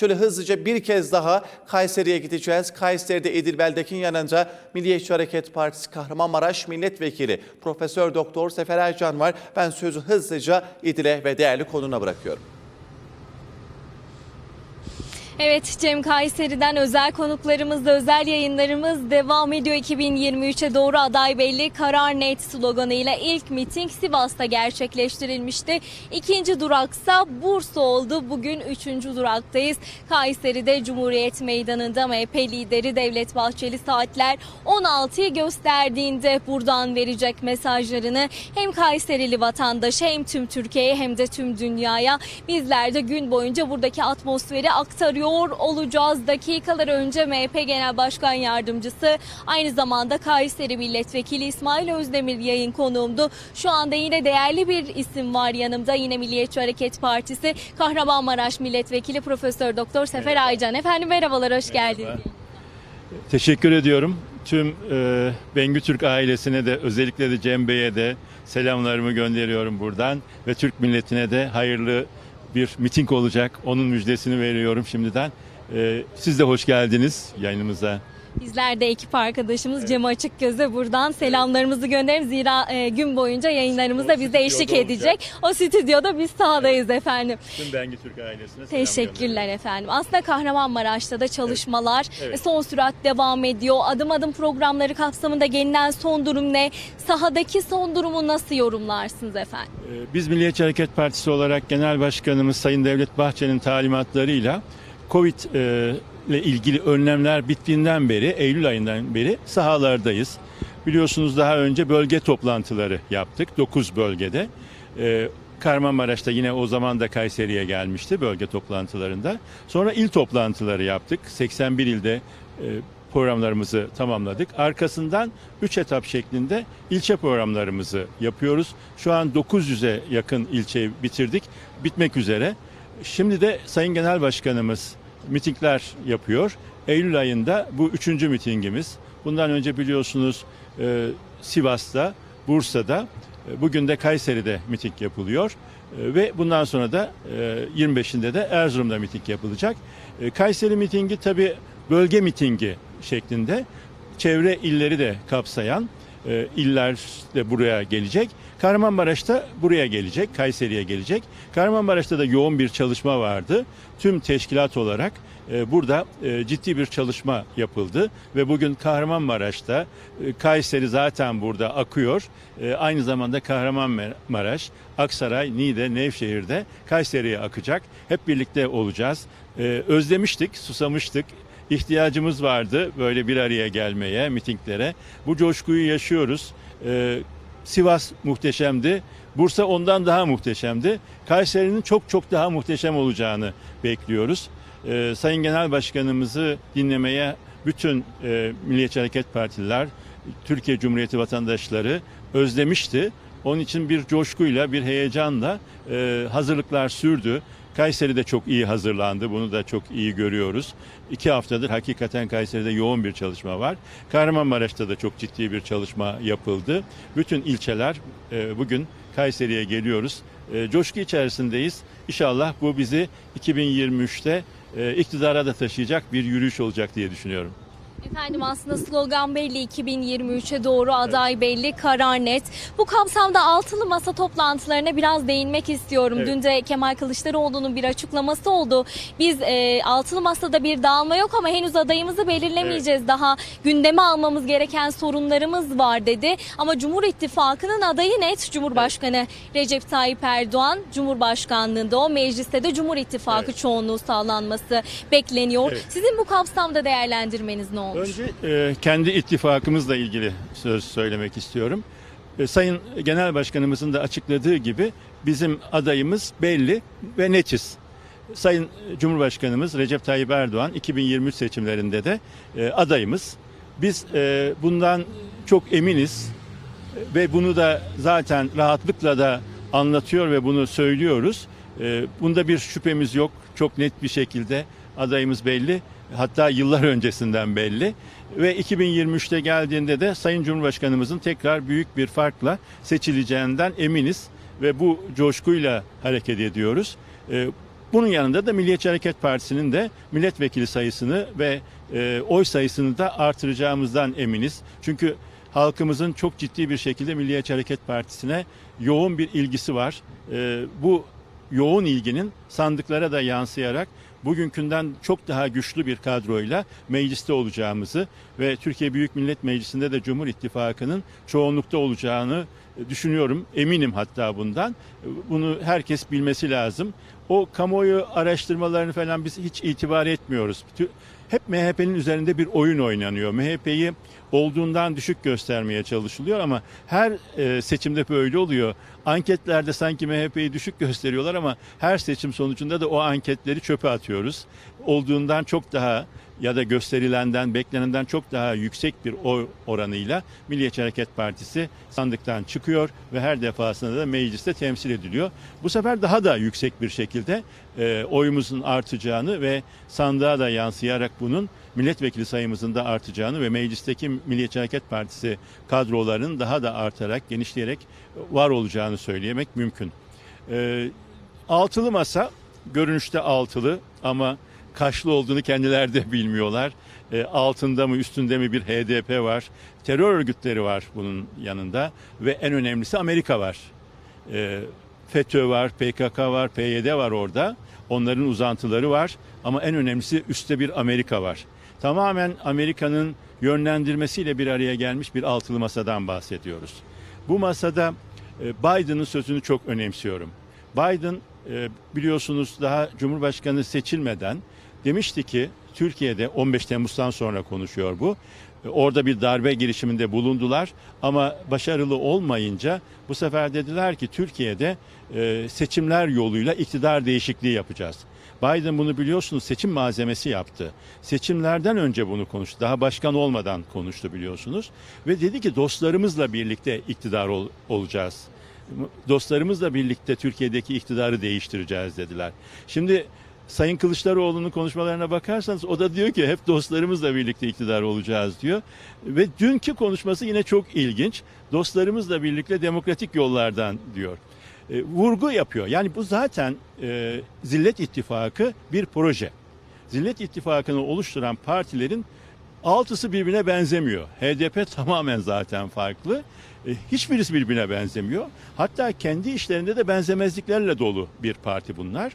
şöyle hızlıca bir kez daha Kayseri'ye gideceğiz. Kayseri'de İdil Beldek'in yanında Milliyetçi Hareket Partisi Kahramanmaraş Milletvekili Profesör Doktor Sefer Ercan var. Ben sözü hızlıca İdil'e ve değerli konuna bırakıyorum. Evet Cem Kayseri'den özel konuklarımızla özel yayınlarımız devam ediyor. 2023'e doğru aday belli karar net sloganıyla ilk miting Sivas'ta gerçekleştirilmişti. İkinci duraksa Bursa oldu. Bugün üçüncü duraktayız. Kayseri'de Cumhuriyet Meydanı'nda MHP lideri Devlet Bahçeli saatler 16'yı gösterdiğinde buradan verecek mesajlarını hem Kayserili vatandaşa hem tüm Türkiye'ye hem de tüm dünyaya bizler de gün boyunca buradaki atmosferi aktarıyor olacağız. Dakikalar önce MHP Genel Başkan Yardımcısı aynı zamanda Kayseri Milletvekili İsmail Özdemir yayın konuğumdu. Şu anda yine değerli bir isim var yanımda. Yine Milliyetçi Hareket Partisi Kahramanmaraş Milletvekili Profesör Doktor Sefer Aycan. Efendim merhabalar hoş geldiniz. Teşekkür ediyorum. Tüm e, Bengü Türk ailesine de özellikle de Cem Bey'e de selamlarımı gönderiyorum buradan. Ve Türk milletine de hayırlı bir miting olacak. Onun müjdesini veriyorum şimdiden. E, siz de hoş geldiniz yayınımıza. Bizler de ekip arkadaşımız Cem Açıkgöz'e buradan selamlarımızı gönderelim. Zira e, gün boyunca yayınlarımızda bize eşlik edecek. O stüdyoda biz sahadayız efendim. Tüm Bengü Türk ailesine Teşekkürler efendim. Aslında Kahramanmaraş'ta da çalışmalar Evet. son sürat devam ediyor. Adım adım programları kapsamında gelinen son durum ne? Sahadaki son durumu nasıl yorumlarsınız efendim? E, Biz Milliyetçi Hareket Partisi olarak Genel Başkanımız Sayın Devlet Bahçeli'nin talimatlarıyla Covid e, ilgili önlemler bittiğinden beri, Eylül ayından beri sahalardayız. Biliyorsunuz daha önce bölge toplantıları yaptık 9 bölgede. E, Kahramanmaraş'ta yine o zaman da Kayseri'ye gelmişti bölge toplantılarında. Sonra il toplantıları yaptık. 81 ilde e, programlarımızı tamamladık. Arkasından 3 etap şeklinde ilçe programlarımızı yapıyoruz. Şu an 900'e yakın ilçeyi bitirdik. Bitmek üzere. Şimdi de Sayın Genel Başkanımız mitingler yapıyor. Eylül ayında bu üçüncü mitingimiz. Bundan önce biliyorsunuz e, Sivas'ta, Bursa'da, e, bugün de Kayseri'de miting yapılıyor. E, ve bundan sonra da e, 25'inde de Erzurum'da miting yapılacak. E, Kayseri mitingi tabi bölge mitingi şeklinde çevre illeri de kapsayan e, iller de buraya gelecek. Kahramanmaraş'ta buraya gelecek, Kayseri'ye gelecek. Kahramanmaraş'ta da yoğun bir çalışma vardı. Tüm teşkilat olarak e, burada e, ciddi bir çalışma yapıldı ve bugün Kahramanmaraş'ta e, Kayseri zaten burada akıyor. Aynı zamanda Kahramanmaraş, Aksaray, Niğde, Nevşehir'de Kayseri'ye akacak. Hep birlikte olacağız. Özlemiştik, susamıştık ihtiyacımız vardı böyle bir araya gelmeye, mitinglere. Bu coşkuyu yaşıyoruz. Ee, Sivas muhteşemdi. Bursa ondan daha muhteşemdi. Kayseri'nin çok çok daha muhteşem olacağını bekliyoruz. Ee, Sayın Genel Başkanımızı dinlemeye bütün e, Milliyetçi Hareket Partililer, Türkiye Cumhuriyeti vatandaşları özlemişti. Onun için bir coşkuyla, bir heyecanla e, hazırlıklar sürdü. Kayseri de çok iyi hazırlandı. Bunu da çok iyi görüyoruz. İki haftadır hakikaten Kayseri'de yoğun bir çalışma var. Kahramanmaraş'ta da çok ciddi bir çalışma yapıldı. Bütün ilçeler e, bugün Kayseri'ye geliyoruz. E, coşku içerisindeyiz. İnşallah bu bizi 2023'te e, iktidara da taşıyacak bir yürüyüş olacak diye düşünüyorum. Efendim aslında slogan belli 2023'e doğru aday belli karar net. Bu kapsamda altılı masa toplantılarına biraz değinmek istiyorum. Evet. Dün de Kemal Kılıçdaroğlu'nun bir açıklaması oldu. Biz e, altılı masada bir dağılma yok ama henüz adayımızı belirlemeyeceğiz. Daha gündeme almamız gereken sorunlarımız var dedi. Ama Cumhur İttifakı'nın adayı net Cumhurbaşkanı Recep Tayyip Erdoğan Cumhurbaşkanlığında o mecliste de Cumhur İttifakı Evet. çoğunluğu sağlanması bekleniyor. Evet. Sizin bu kapsamda değerlendirmeniz ne olur? Önce e, kendi ittifakımızla ilgili söz söylemek istiyorum. E, Sayın Genel Başkanımızın da açıkladığı gibi bizim adayımız belli ve netiz. Sayın Cumhurbaşkanımız Recep Tayyip Erdoğan 2023 seçimlerinde de e, adayımız. Biz e, bundan çok eminiz ve bunu da zaten rahatlıkla da anlatıyor ve bunu söylüyoruz. E, bunda bir şüphemiz yok. Çok net bir şekilde adayımız belli. Hatta yıllar öncesinden belli. Ve 2023'te geldiğinde de Sayın Cumhurbaşkanımızın tekrar büyük bir farkla seçileceğinden eminiz ve bu coşkuyla hareket ediyoruz. E, Bunun yanında da Milliyetçi Hareket Partisi'nin de milletvekili sayısını ve e, oy sayısını da artıracağımızdan eminiz. Çünkü halkımızın çok ciddi bir şekilde Milliyetçi Hareket Partisi'ne yoğun bir ilgisi var. E, bu yoğun ilginin sandıklara da yansıyarak bugünkünden çok daha güçlü bir kadroyla mecliste olacağımızı ve Türkiye Büyük Millet Meclisi'nde de Cumhur İttifakı'nın çoğunlukta olacağını düşünüyorum. Eminim hatta bundan. Bunu herkes bilmesi lazım. O kamuoyu araştırmalarını falan biz hiç itibar etmiyoruz. Hep MHP'nin üzerinde bir oyun oynanıyor. MHP'yi olduğundan düşük göstermeye çalışılıyor ama her e, seçimde böyle oluyor. Anketlerde sanki MHP'yi düşük gösteriyorlar ama her seçim sonucunda da o anketleri çöpe atıyoruz. Olduğundan çok daha ya da gösterilenden, beklenenden çok daha yüksek bir oy oranıyla Milliyetçi Hareket Partisi sandıktan çıkıyor ve her defasında da mecliste temsil ediliyor. Bu sefer daha da yüksek bir şekilde e, oyumuzun artacağını ve sandığa da yansıyarak bunun milletvekili sayımızın da artacağını ve meclisteki Milliyetçi Hareket Partisi kadrolarının daha da artarak, genişleyerek var olacağını söylemek mümkün. E, altılı masa görünüşte altılı ama kaşlı olduğunu kendileri de bilmiyorlar. E, altında mı üstünde mi bir HDP var. Terör örgütleri var bunun yanında ve en önemlisi Amerika var. E, FETÖ var, PKK var, PYD var orada. Onların uzantıları var ama en önemlisi üstte bir Amerika var. Tamamen Amerika'nın yönlendirmesiyle bir araya gelmiş bir altılı masadan bahsediyoruz. Bu masada e, Biden'ın sözünü çok önemsiyorum. Biden e, biliyorsunuz daha Cumhurbaşkanı seçilmeden demişti ki Türkiye'de 15 Temmuz'dan sonra konuşuyor bu. E, Orada bir darbe girişiminde bulundular ama başarılı olmayınca bu sefer dediler ki Türkiye'de e, seçimler yoluyla iktidar değişikliği yapacağız. Biden bunu biliyorsunuz seçim malzemesi yaptı. Seçimlerden önce bunu konuştu. Daha başkan olmadan konuştu biliyorsunuz. Ve dedi ki dostlarımızla birlikte iktidar ol- olacağız dostlarımızla birlikte Türkiye'deki iktidarı değiştireceğiz dediler. Şimdi Sayın Kılıçdaroğlu'nun konuşmalarına bakarsanız o da diyor ki hep dostlarımızla birlikte iktidar olacağız diyor. Ve dünkü konuşması yine çok ilginç. Dostlarımızla birlikte demokratik yollardan diyor. E, vurgu yapıyor. Yani bu zaten e, Zillet İttifakı bir proje. Zillet İttifakı'nı oluşturan partilerin altısı birbirine benzemiyor. HDP tamamen zaten farklı. E, Hiçbirisi birbirine benzemiyor. Hatta kendi işlerinde de benzemezliklerle dolu bir parti bunlar.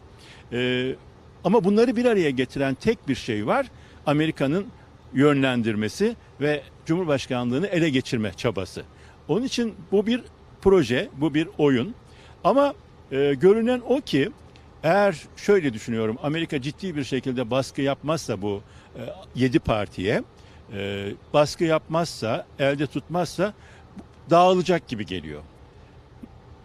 E, Ama bunları bir araya getiren tek bir şey var. Amerika'nın yönlendirmesi ve Cumhurbaşkanlığını ele geçirme çabası. Onun için bu bir proje, bu bir oyun. Ama e, görünen o ki eğer şöyle düşünüyorum Amerika ciddi bir şekilde baskı yapmazsa bu e, 7 partiye e, baskı yapmazsa elde tutmazsa dağılacak gibi geliyor.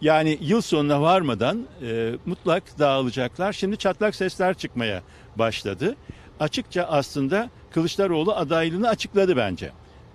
Yani yıl sonuna varmadan e, mutlak dağılacaklar. Şimdi çatlak sesler çıkmaya başladı. Açıkça aslında Kılıçdaroğlu adaylığını açıkladı bence.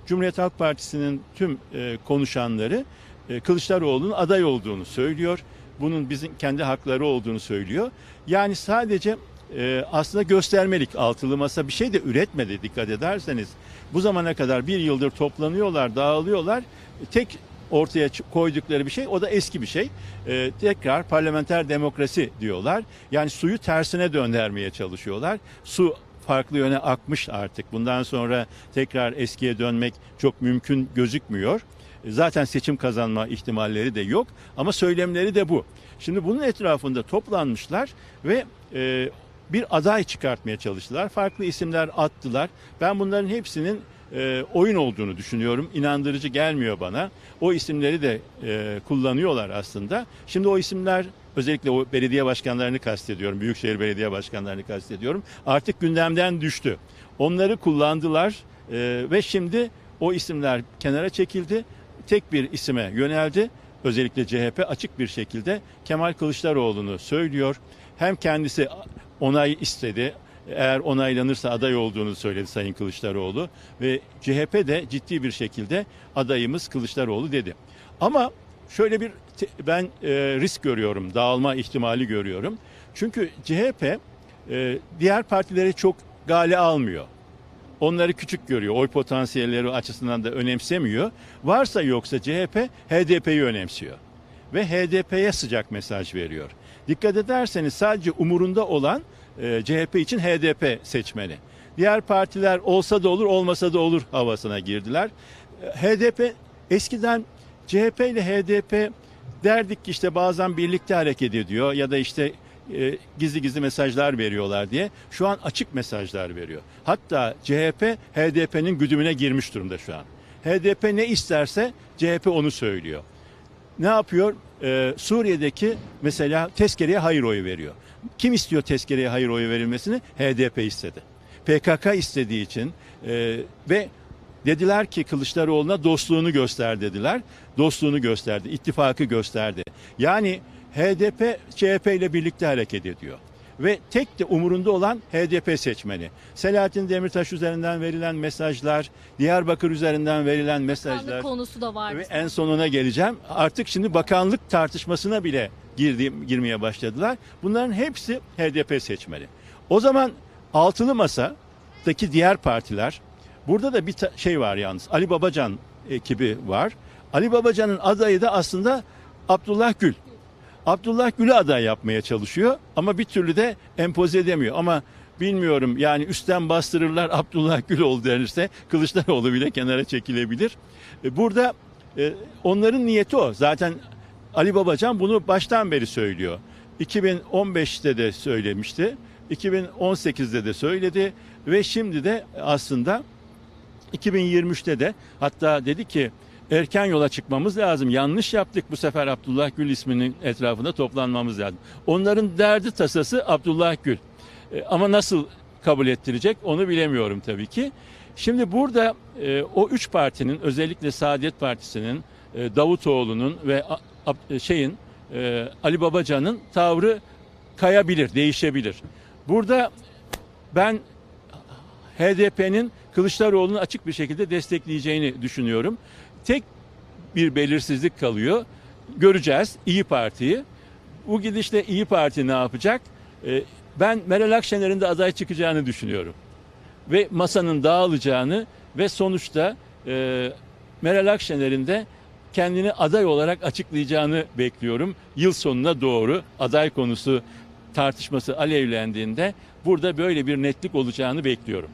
Cumhuriyet Halk Partisi'nin tüm e, konuşanları e, Kılıçdaroğlu'nun aday olduğunu söylüyor. Bunun bizim kendi hakları olduğunu söylüyor. Yani sadece e, aslında göstermelik altılı masa bir şey de üretmedi dikkat ederseniz. Bu zamana kadar bir yıldır toplanıyorlar, dağılıyorlar. Tek ortaya koydukları bir şey o da eski bir şey. E, tekrar parlamenter demokrasi diyorlar. Yani suyu tersine döndürmeye çalışıyorlar. Su farklı yöne akmış artık. Bundan sonra tekrar eskiye dönmek çok mümkün gözükmüyor. Zaten seçim kazanma ihtimalleri de yok ama söylemleri de bu. Şimdi bunun etrafında toplanmışlar ve e, bir aday çıkartmaya çalıştılar. Farklı isimler attılar. Ben bunların hepsinin e, oyun olduğunu düşünüyorum. İnandırıcı gelmiyor bana. O isimleri de e, kullanıyorlar aslında. Şimdi o isimler özellikle o belediye başkanlarını kastediyorum. Büyükşehir belediye başkanlarını kastediyorum. Artık gündemden düştü. Onları kullandılar e, ve şimdi o isimler kenara çekildi. Tek bir isime yöneldi. Özellikle CHP açık bir şekilde Kemal Kılıçdaroğlu'nu söylüyor. Hem kendisi onay istedi. Eğer onaylanırsa aday olduğunu söyledi Sayın Kılıçdaroğlu ve CHP de ciddi bir şekilde adayımız Kılıçdaroğlu dedi. Ama şöyle bir ben e, risk görüyorum, dağılma ihtimali görüyorum. Çünkü CHP e, diğer partileri çok gale almıyor. Onları küçük görüyor. Oy potansiyelleri açısından da önemsemiyor. Varsa yoksa CHP HDP'yi önemsiyor. Ve HDP'ye sıcak mesaj veriyor. Dikkat ederseniz sadece umurunda olan e, CHP için HDP seçmeni. Diğer partiler olsa da olur olmasa da olur havasına girdiler. E, HDP eskiden CHP ile HDP derdik ki işte bazen birlikte hareket ediyor ya da işte e, gizli gizli mesajlar veriyorlar diye. Şu an açık mesajlar veriyor. Hatta CHP HDP'nin güdümüne girmiş durumda şu an. HDP ne isterse CHP onu söylüyor. Ne yapıyor? Ee, Suriye'deki mesela tezkereye hayır oyu veriyor. Kim istiyor tezkereye hayır oyu verilmesini? HDP istedi. PKK istediği için e, ve dediler ki Kılıçdaroğlu'na dostluğunu göster dediler. Dostluğunu gösterdi, ittifakı gösterdi. Yani HDP CHP ile birlikte hareket ediyor. Ve tek de umurunda olan HDP seçmeni. Selahattin Demirtaş üzerinden verilen mesajlar, Diyarbakır üzerinden verilen mesajlar. Sağlık konusu da var. Ve en sonuna geleceğim. Artık şimdi bakanlık tartışmasına bile girdi, girmeye başladılar. Bunların hepsi HDP seçmeni. O zaman altılı masadaki diğer partiler burada da bir şey var yalnız. Ali Babacan ekibi var. Ali Babacan'ın adayı da aslında Abdullah Gül. Abdullah Gül'ü aday yapmaya çalışıyor ama bir türlü de empoze edemiyor. Ama bilmiyorum yani üstten bastırırlar Abdullah Gül oldu denirse Kılıçdaroğlu bile kenara çekilebilir. E, Burada e, onların niyeti o. Zaten Ali Babacan bunu baştan beri söylüyor. 2015'te de söylemişti. 2018'de de söyledi ve şimdi de aslında 2023'te de hatta dedi ki erken yola çıkmamız lazım. Yanlış yaptık bu sefer Abdullah Gül isminin etrafında toplanmamız lazım. Onların derdi tasası Abdullah Gül. E, ama nasıl kabul ettirecek onu bilemiyorum tabii ki. Şimdi burada e, o üç partinin özellikle Saadet Partisi'nin, e, Davutoğlu'nun ve A- Ab- şeyin e, Ali Babacan'ın tavrı kayabilir, değişebilir. Burada ben HDP'nin Kılıçdaroğlu'nu açık bir şekilde destekleyeceğini düşünüyorum. Tek bir belirsizlik kalıyor. Göreceğiz İyi Parti'yi. Bu gidişle İyi Parti ne yapacak? Ee, Ben Meral Akşener'in de aday çıkacağını düşünüyorum. Ve masanın dağılacağını ve sonuçta e, Meral Akşener'in de kendini aday olarak açıklayacağını bekliyorum. Yıl sonuna doğru aday konusu tartışması alevlendiğinde burada böyle bir netlik olacağını bekliyorum.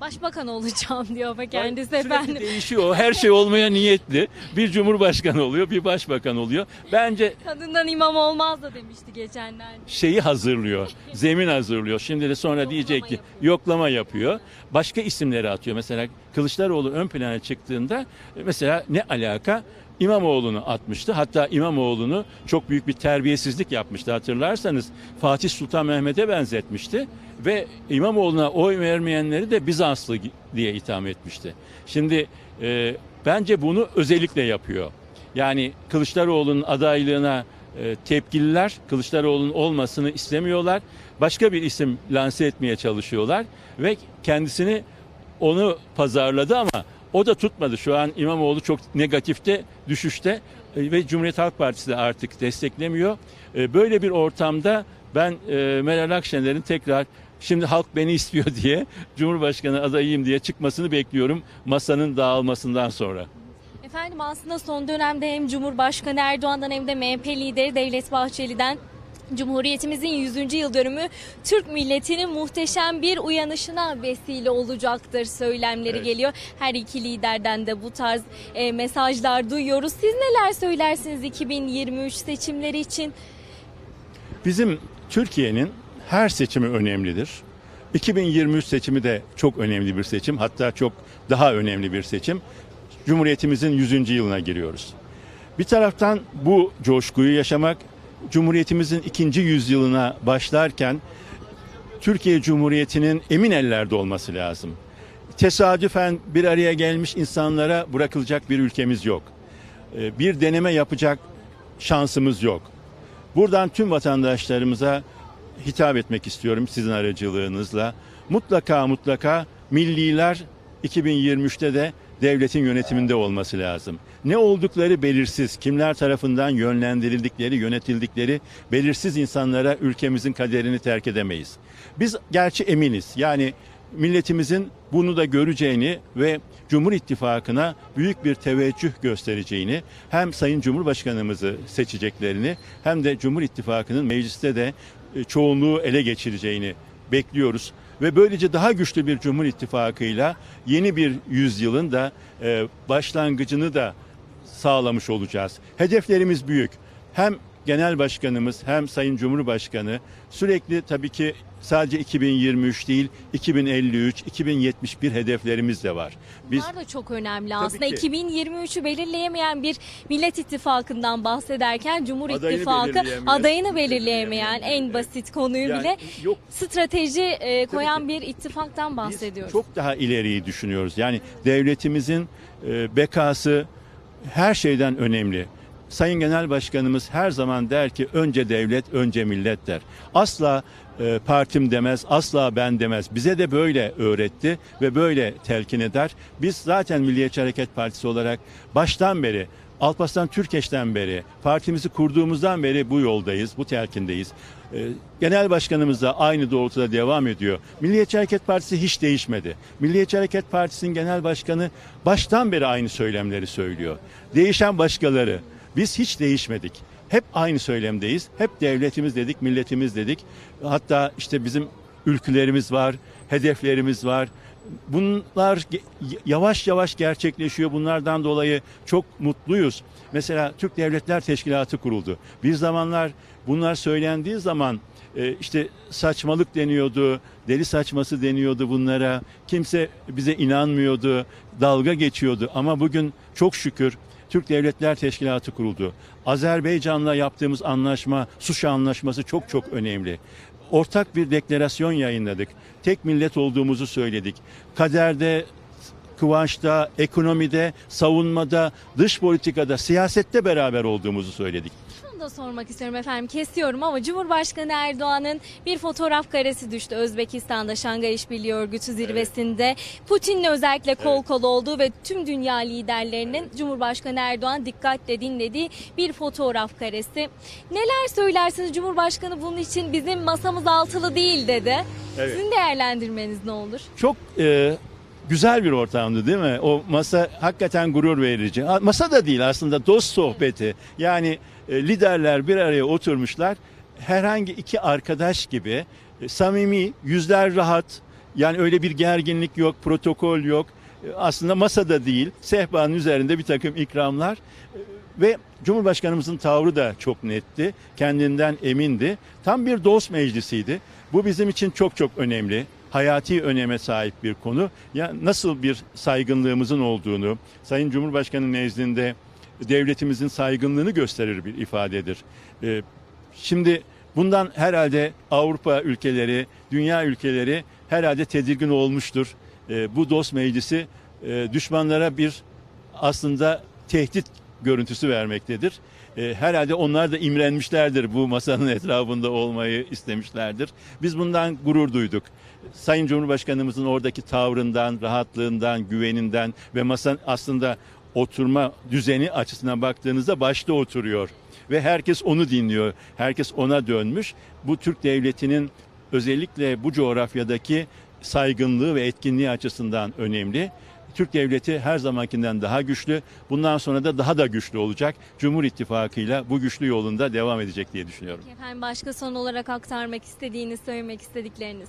Başbakan olacağım diyor ama kendisi Sürekli efendim. değişiyor. Her şey olmaya niyetli. Bir cumurbaşkanı oluyor, bir başbakan oluyor. Bence Kadından imam olmaz da demişti geçenlerde. şeyi hazırlıyor. Zemin hazırlıyor. Şimdi de sonra Yoklama diyecek ki yapıyor. yoklama yapıyor. Başka isimleri atıyor. Mesela Kılıçdaroğlu ön plana çıktığında e, mesela ne alaka? İmamoğlu'nu atmıştı. Hatta İmamoğlu'nu çok büyük bir terbiyesizlik yapmıştı hatırlarsanız. Fatih Sultan Mehmet'e benzetmişti ve İmamoğlu'na oy vermeyenleri de Bizanslı diye itham etmişti. Şimdi e, bence bunu özellikle yapıyor. Yani Kılıçdaroğlu'nun adaylığına e, tepkililer, Kılıçdaroğlu'nun olmasını istemiyorlar. Başka bir isim lanse etmeye çalışıyorlar ve kendisini onu pazarladı ama o da tutmadı. Şu an İmamoğlu çok negatifte, düşüşte e, ve Cumhuriyet Halk Partisi de artık desteklemiyor. E, Böyle bir ortamda ben e, Meral Akşener'in tekrar şimdi halk beni istiyor diye Cumhurbaşkanı adayıyım diye çıkmasını bekliyorum masanın dağılmasından sonra. Efendim aslında son dönemde hem Cumhurbaşkanı Erdoğan'dan hem de MHP lideri Devlet Bahçeli'den Cumhuriyetimizin 100. yıl dönümü Türk milletinin muhteşem bir uyanışına vesile olacaktır söylemleri Evet. geliyor. Her iki liderden de bu tarz e, mesajlar duyuyoruz. Siz neler söylersiniz 2023 seçimleri için? Bizim Türkiye'nin her seçimi önemlidir. 2023 seçimi de çok önemli bir seçim. Hatta çok daha önemli bir seçim. Cumhuriyetimizin 100. yılına giriyoruz. Bir taraftan bu coşkuyu yaşamak, Cumhuriyetimizin ikinci yüzyılına başlarken Türkiye Cumhuriyeti'nin emin ellerde olması lazım. Tesadüfen bir araya gelmiş insanlara bırakılacak bir ülkemiz yok. Ee, Bir deneme yapacak şansımız yok. Buradan tüm vatandaşlarımıza hitap etmek istiyorum sizin aracılığınızla. Mutlaka mutlaka milliler 2023'te de devletin yönetiminde olması lazım. Ne oldukları belirsiz, kimler tarafından yönlendirildikleri, yönetildikleri belirsiz insanlara ülkemizin kaderini terk edemeyiz. Biz gerçi eminiz. Yani milletimizin bunu da göreceğini ve Cumhur İttifakı'na büyük bir teveccüh göstereceğini hem Sayın Cumhurbaşkanımızı seçeceklerini hem de Cumhur İttifakı'nın mecliste de e, çoğunluğu ele geçireceğini bekliyoruz. Ve böylece daha güçlü bir Cumhur İttifakı'yla yeni bir yüzyılın da e, başlangıcını da sağlamış olacağız. Hedeflerimiz büyük. Hem Genel Başkanımız hem Sayın Cumhurbaşkanı sürekli tabii ki sadece 2023 değil 2053, 2071 hedeflerimiz de var. Biz Bunlar da çok önemli Tabii aslında. ki. 2023'ü belirleyemeyen bir Millet İttifakı'ndan bahsederken Cumhur Adayını İttifakı belirleyemeyen, adayını belirleyemeyen en evet. basit konuyu Yani bile yok strateji e, koyan bir ittifaktan Biz bahsediyoruz. çok daha ileriyi düşünüyoruz. Yani devletimizin e, bekası her şeyden önemli. Sayın Genel Başkanımız her zaman der ki önce devlet, önce millet der. Asla e, partim demez, asla ben demez. Bize de böyle öğretti ve böyle telkin eder. Biz zaten Milliyetçi Hareket Partisi olarak baştan beri Alparslan Türkeş'ten beri, partimizi kurduğumuzdan beri bu yoldayız, bu telkindeyiz. Ee, Genel Başkanımız da aynı doğrultuda devam ediyor. Milliyetçi Hareket Partisi hiç değişmedi. Milliyetçi Hareket Partisi'nin genel başkanı baştan beri aynı söylemleri söylüyor. Değişen başkaları. Biz hiç değişmedik. Hep aynı söylemdeyiz. Hep devletimiz dedik, milletimiz dedik. Hatta işte bizim ülkülerimiz var, hedeflerimiz var. Bunlar yavaş yavaş gerçekleşiyor. Bunlardan dolayı çok mutluyuz. Mesela Türk Devletler Teşkilatı kuruldu. Bir zamanlar bunlar söylendiği zaman e, işte saçmalık deniyordu, deli saçması deniyordu bunlara. Kimse bize inanmıyordu, dalga geçiyordu. Ama bugün çok şükür Türk Devletler Teşkilatı kuruldu. Azerbaycan'la yaptığımız anlaşma, Suşa Anlaşması çok çok önemli. Ortak bir deklarasyon yayınladık. Tek millet olduğumuzu söyledik. Kaderde, kıvançta, ekonomide, savunmada, dış politikada, siyasette beraber olduğumuzu söyledik. Şunu da sormak istiyorum efendim kesiyorum ama Cumhurbaşkanı Erdoğan'ın bir fotoğraf karesi düştü Özbekistan'da Şangay İşbirliği Örgütü zirvesinde. Putin'le özellikle kol kol olduğu ve tüm dünya liderlerinin Cumhurbaşkanı Erdoğan dikkatle dinlediği bir fotoğraf karesi. Neler söylersiniz Cumhurbaşkanı bunun için bizim masamız altılı değil dedi. Evet. Sizin değerlendirmeniz ne olur? Çok e, güzel bir ortamdı değil mi? O masa hakikaten gurur verici. Masa da değil aslında dost sohbeti. Yani liderler bir araya oturmuşlar. Herhangi iki arkadaş gibi e, samimi, yüzler rahat. Yani öyle bir gerginlik yok, protokol yok. E, Aslında masada değil, sehpanın üzerinde bir takım ikramlar. E, Ve Cumhurbaşkanımızın tavrı da çok netti. Kendinden emindi. Tam bir dost meclisiydi. Bu bizim için çok çok önemli. Hayati öneme sahip bir konu. Ya nasıl bir saygınlığımızın olduğunu, Sayın Cumhurbaşkanı nezdinde devletimizin saygınlığını gösterir bir ifadedir. Ee, Şimdi bundan herhalde Avrupa ülkeleri, dünya ülkeleri herhalde tedirgin olmuştur. Ee, Bu dost meclisi e, düşmanlara bir aslında tehdit görüntüsü vermektedir. E, herhalde onlar da imrenmişlerdir bu masanın etrafında olmayı istemişlerdir. Biz bundan gurur duyduk. Sayın Cumhurbaşkanımızın oradaki tavrından, rahatlığından, güveninden ve masanın aslında oturma düzeni açısından baktığınızda başta oturuyor ve herkes onu dinliyor. Herkes ona dönmüş. Bu Türk devletinin özellikle bu coğrafyadaki saygınlığı ve etkinliği açısından önemli. Türk devleti her zamankinden daha güçlü. Bundan sonra da daha da güçlü olacak. Cumhur İttifakı'yla bu güçlü yolunda devam edecek diye düşünüyorum. Efendim başka son olarak aktarmak istediğiniz, söylemek istedikleriniz.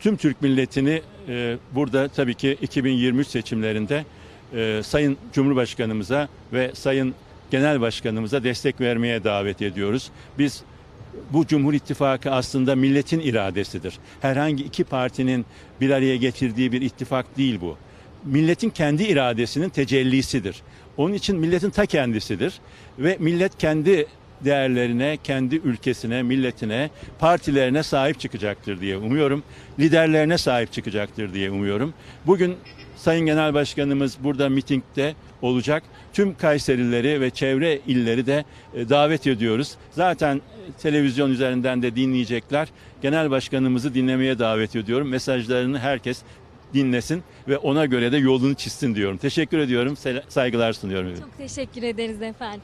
Tüm Türk milletini e, burada tabii ki 2023 seçimlerinde e, Sayın Cumhurbaşkanımıza ve Sayın Genel Başkanımıza destek vermeye davet ediyoruz. Biz bu Cumhur İttifakı aslında milletin iradesidir. Herhangi iki partinin bir araya getirdiği bir ittifak değil bu. Milletin kendi iradesinin tecellisidir. Onun için milletin ta kendisidir ve millet kendi değerlerine, kendi ülkesine, milletine, partilerine sahip çıkacaktır diye umuyorum. Liderlerine sahip çıkacaktır diye umuyorum. Bugün Sayın Genel Başkanımız burada mitingde olacak. Tüm Kayserileri ve çevre illeri de e, davet ediyoruz. Zaten e, televizyon üzerinden de dinleyecekler. Genel Başkanımızı dinlemeye davet ediyorum. Mesajlarını herkes dinlesin ve ona göre de yolunu çizsin diyorum. Teşekkür ediyorum. Saygılar sunuyorum. Çok teşekkür ederiz efendim.